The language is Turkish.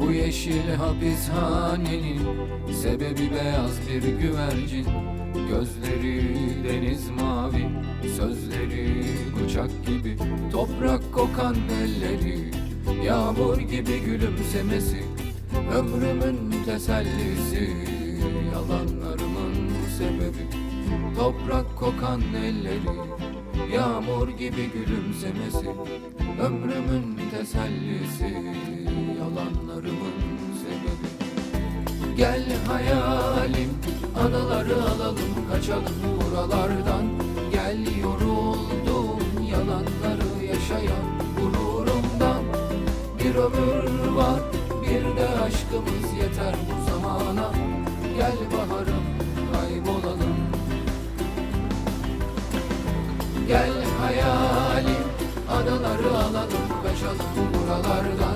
Bu yeşil hapishanenin Sebebi beyaz bir güvercin. Gözleri deniz mavi Sözleri bıçak gibi. Toprak kokan elleri Yağmur gibi gülümsemesi. Ömrümün tesellisi Yalanlarımın sebebi. Toprak kokan elleri Yağmur gibi gülümsemesi. Ömrümün tesellisi Yalanlarımın Gel hayalim Anıları alalım kaçalım buralardan. Gel yoruldum yalanları yaşayan gururumdan. Bir ömür var bir de aşkımız yeter bu zamana. Gel baharım kaybolalım. Gel hayalim Anıları alalım kaçalım buralardan